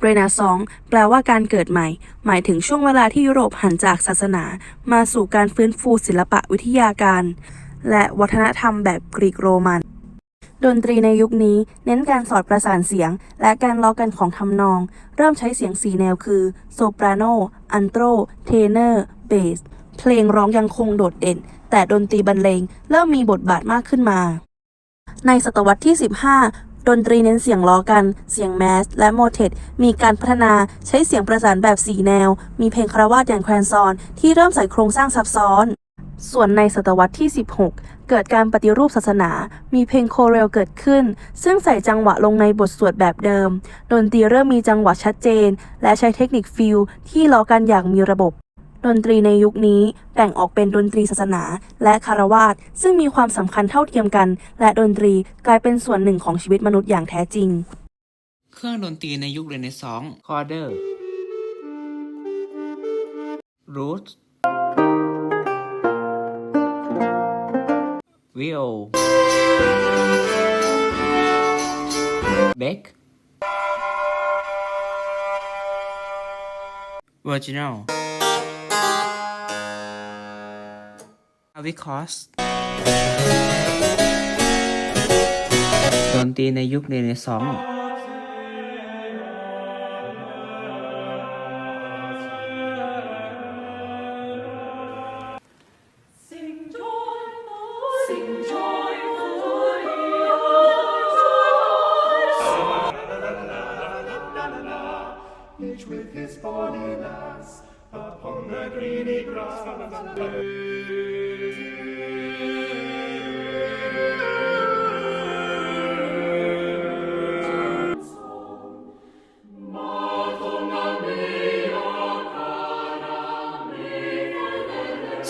เรนาซองแปลว่าการเกิดใหม่ หมายถึงช่วงเวลาที่ยุโรปหันจากศาสนา มาสู่การฟื้นฟูศิลปะวิทยาการ และวัฒนธรรมแบบกรีกโรมัน ดนตรีในยุคนี้ เน้นการสอดประสานเสียง และการล้อกันของทำนอง เริ่มใช้เสียงสีแนวคือโซปราโน อันโตรเทเนอร์ เบส เพลงร้องยังคงโดดเด่น แต่ดนตรีบรรเลงเริ่มมีบทบาทมากขึ้นมาในศตวรรษที่ 15 ดนตรีเน้นเสียงล้อกัน เสียงแมส และโมเทตมีการพัฒนาใช้เสียงประสานแบบสีแนว มีเพลงคารวาสอย่างแควนซอน ที่เริ่มใส่โครงสร้างซับซ้อน ส่วนในศตวรรษที่ 16 เกิดการปฏิรูปศาสนา มีเพลงโคเรลเกิดขึ้น ซึ่งใส่จังหวะลงในบทสวดแบบเดิม ดนตรีเริ่มมีจังหวะชัดเจน และใช้เทคนิคฟิลที่ล้อกันอย่างมีระบบ ดนตรีในยุคนี้แบ่งออกเป็นดนตรีศาสนา และคารวาสซึ่งมีความสำคัญเท่าเทียมกัน และดนตรีกลายเป็นส่วนหนึ่งของชีวิตมนุษย์อย่างแท้จริง เครื่องดนตรีในยุคเรเนซองส์คอร์เดอร์รูทวิโอเบกเวอร์จินล วิคอสดนตรีในยุคเรเนซองส์ each with his bonny lass upon the greeny grass.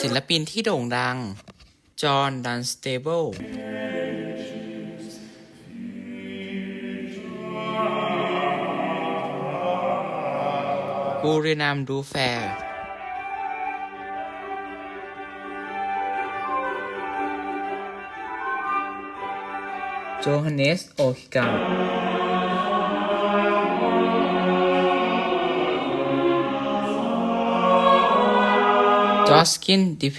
ศิลปินที่โด่งดัง จอห์น ดันสเตเบิลบูรินามดูแฟร์ โจฮันเนส โอคิกัง จอสกินดิ